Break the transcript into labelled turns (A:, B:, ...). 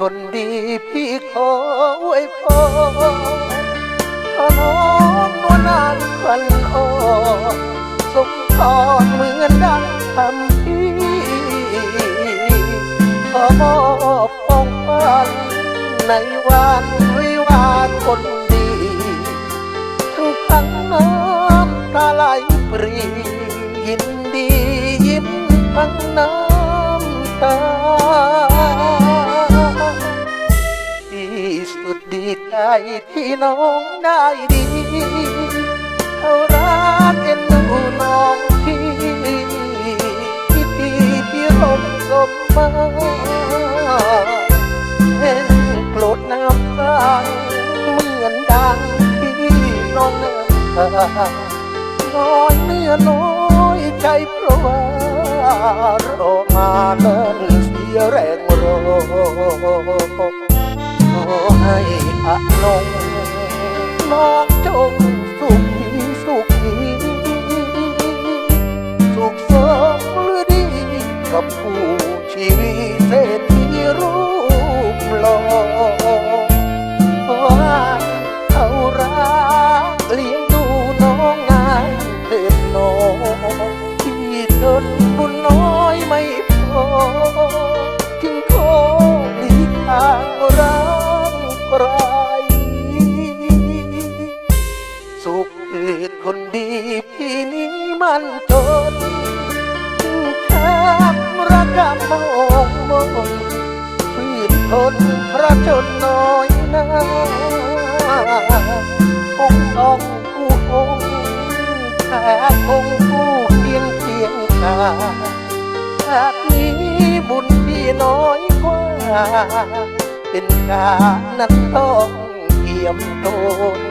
A: คนดีพี่ขอไว้พอพระน้องนวลนานพันอ่อนสมพรเหมือนดังทำพี่ขอมอบของขวันในวันวิวาคนดีทั้งทั้งน้ำตาไหลปรียินดียิ้มทั้งน้ำตา ใจที่น้องได้ดีเขารักเอ็นดูน้องพี่ที่ดีที่ร่มสมมาเห็นโกรธน้ำตาเหมือนดังที่น้องน้ำตาน้อยเนื้อน้อยใจเพราะว่ารอมาเนิ่นเสียแรงรอให้ นงน้องจงสุขีสุขีสุขสมหรือดีกับผู้ชีวิตเศรษฐีรูปหล่อขอให้เขารักเลี้ยงดูน้องงายเถิดน้องที่ทนบุ กิดคนดีพี่นี้มันจนชักระกำมองมนฝืนทนพระชนน้อยนาคงต้องกูองค์แค่คงผู้เคียงเคียงกายชาตินี้บุญพี่น้อยกว่า เป็นการนั้นต้องเกี่ยมตน